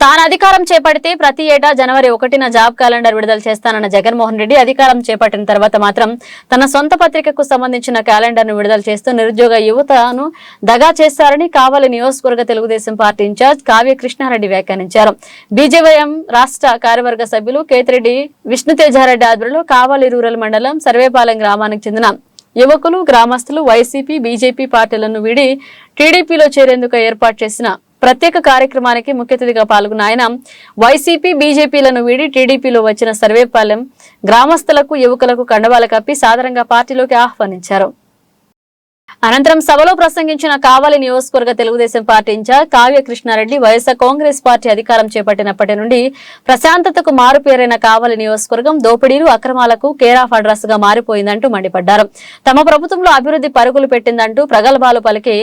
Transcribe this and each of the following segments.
తాను అధికారం చేపడితే ప్రతి ఏటా జనవరి ఒకటిన జాబ్ క్యాలెండర్ విడుదల చేస్తానన్న జగన్మోహన్ రెడ్డి అధికారం చేపట్టిన తర్వాత మాత్రం తన సొంత పత్రికకు సంబంధించిన క్యాలెండర్ను విడుదల చేస్తూ నిరుద్యోగ యువతను దగా చేస్తారని కావలి నియోజకవర్గ తెలుగుదేశం పార్టీ ఇన్ఛార్జ్ కావ్య కృష్ణారెడ్డి వ్యాఖ్యానించారు. బీజేవైఎం రాష్ట్ర కార్యవర్గ సభ్యులు కేతిరెడ్డి విష్ణుతేజారెడ్డి ఆధ్వర్యంలో కావలి రూరల్ మండలం సర్వేపాలెం గ్రామానికి చెందిన యువకులు గ్రామస్తులు వైసీపీ బీజేపీ పార్టీలను వీడి టీడీపీలో చేరేందుకు ఏర్పాటు చేసిన ప్రత్యేక కార్యక్రమానికి ముఖ్య అతిథిగా పాల్గొన్న ఆయన వైసీపీ బీజేపీలను వీడి టీడీపీలో వచ్చిన సర్వేపాలెం గ్రామస్తులకు యువకులకు కండవాల కప్పి సాధారణంగా పార్టీలోకి ఆహ్వానించారు. అనంతరం సభలో ప్రసంగించిన కావలి నియోజకవర్గ Telugu Desam party incharge Kavya Krishna Reddy YSR Congress party అధికారం చేపట్టినప్పటి నుండి ప్రశాంతతకు మారుపేరైన కావలి నియోజకవర్గం దోపిడీలు అక్రమాలకు కేరాఫ్ అడ్రస్గా మారిపోయిందంటూ మండిపడ్డారు. తమ ప్రభుత్వంలో అభివృద్ధి పరుగులు పెట్టిందంటూ ప్రగల్భాలు పలికి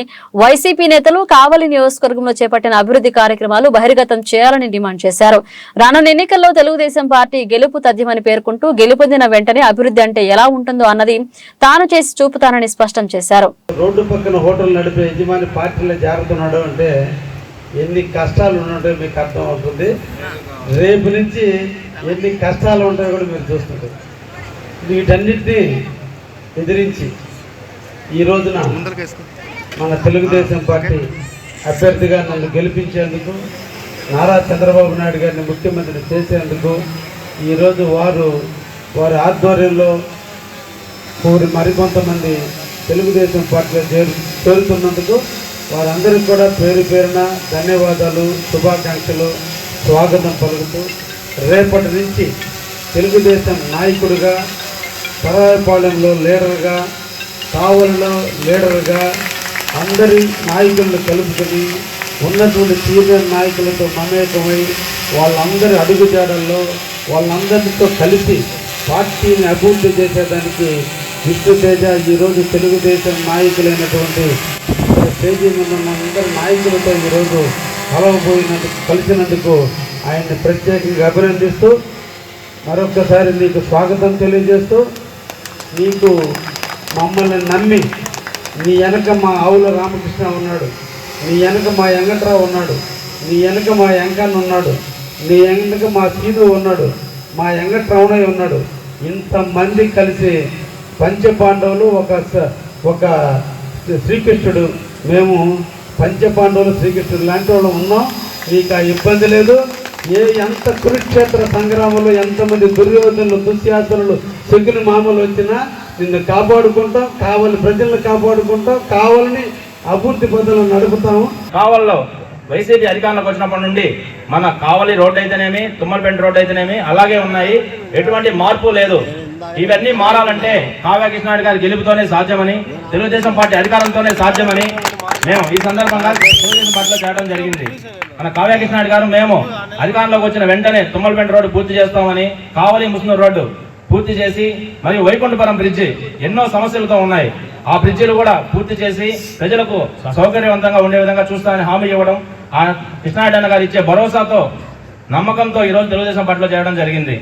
వైసీపీ నేతలు కావలి నియోజకవర్గంలో చేపట్టిన అభివృద్ధి కార్యక్రమాలు బహిర్గతం చేయాలని డిమాండ్ చేశారు. రానున్న ఎన్నికల్లో తెలుగుదేశం పార్టీ గెలుపు తథ్యమని పేర్కొంటూ గెలుపొందిన వెంటనే అభివృద్ధి అంటే ఎలా ఉంటుందో అన్నది తాను చేసి చూపుతానని స్పష్టం చేశారు. రోడ్డు పక్కన హోటల్ నడిపే యజమాని పార్టీలో జారుతున్నాడు అంటే ఎన్ని కష్టాలు ఉన్నట్టు మీకు అర్థం అవుతుంది. రేపు నుంచి ఎన్ని కష్టాలు ఉంటాయో కూడా మీరు చూస్తుంటారు. వీటన్నిటిని ఎదిరించి ఈ రోజున మన తెలుగుదేశం పార్టీ అభ్యర్థిగా నన్ను గెలిపించేందుకు నారా చంద్రబాబు నాయుడు గారిని ముఖ్యమంత్రి చేసేందుకు ఈరోజు వారు వారి ఆధ్వర్యంలో మరికొంతమంది తెలుగుదేశం పార్టీలో చేరు చేరుతున్నందుకు వారందరికీ కూడా పేరు పేరున ధన్యవాదాలు శుభాకాంక్షలు స్వాగతం పలుకుతూ రేపటి నుంచి తెలుగుదేశం నాయకుడిగా సరాయపాలెంలో లీడర్గా కావలిలో లీడర్గా అందరి నాయకులను కలుపుకొని ఉన్నటువంటి సీనియర్ నాయకులతో మమేకమై వాళ్ళందరి అడుగుజాడల్లో వాళ్ళందరితో కలిసి పార్టీని అభివృద్ధి చేసేదానికి విష్ణు తేజ ఈరోజు తెలుగుదేశం నాయకులైనటువంటి స్టేజీ మీద ఉన్న అందరి నాయకులతో ఈరోజు కలవబోయినందుకు కలిసినందుకు ఆయన్ని ప్రత్యేకంగా అభినందిస్తూ మరొకసారి నీకు స్వాగతం తెలియజేస్తూ నీకు మమ్మల్ని నమ్మి నీ వెనక మా ఆవుల రామకృష్ణ ఉన్నాడు. నీ వెనక మా వెంకట్రావు ఉన్నాడు. నీ వెనక మా వెంకన్న ఉన్నాడు. నీ వెనక మా సీదు ఉన్నాడు. మా వెంకట్రావునయ్య ఉన్నాడు. ఇంతమంది కలిసి పంచపాండవులు ఒక ఒక శ్రీకృష్ణుడు. మేము పంచపాండవులు శ్రీకృష్ణుడు లాంటి వాళ్ళు ఉన్నాం. నీకు ఆ ఇబ్బంది లేదు. ఏ ఎంత కురుక్షేత్ర సంగ్రామంలో ఎంతమంది దుర్యోధనులు దుశ్యాసనులు శకుని మామూలు వచ్చినా నిన్ను కాపాడుకుంటాం. కావలి ప్రజలను కాపాడుకుంటాం. కావాలని అభివృద్ధి పద్ధతులు నడుపుతాము. కావల్లో వైసీపీ అధికారంలోకి వచ్చినప్పటి నుండి మన కావలి రోడ్డు అయితేనేమి తుమ్మలపేంట రోడ్డు అయితేనేమి అలాగే ఉన్నాయి. ఎటువంటి మార్పు లేదు. ఇవన్నీ మారాలంటే కావ్య గారి గెలుపుతోనే సాధ్యమని తెలుగుదేశం పార్టీ అధికారంతోనే సాధ్యమని మేము ఈ సందర్భంగా తెలుగుదేశం పార్టీలో చేరడం జరిగింది. మన కావ్య గారు మేము అధికారంలోకి వచ్చిన వెంటనే తుమ్మలపెంట రోడ్డు పూర్తి చేస్తామని కావలి ముస్లిం రోడ్డు పూర్తి చేసి మరియు వైకుంఠపురం బ్రిడ్జి ఎన్నో సమస్యలతో ఉన్నాయి. ఆ బ్రిడ్జిలు కూడా పూర్తి చేసి ప్రజలకు సౌకర్యవంతంగా ఉండే విధంగా చూస్తామని హామీ ఇవ్వడం ఆ కృష్ణారెడ్డి అన్న గారు ఇచ్చే భరోసాతో నమ్మకంతో ఈరోజు తెలుగుదేశం పార్టీలో చేయడం జరిగింది.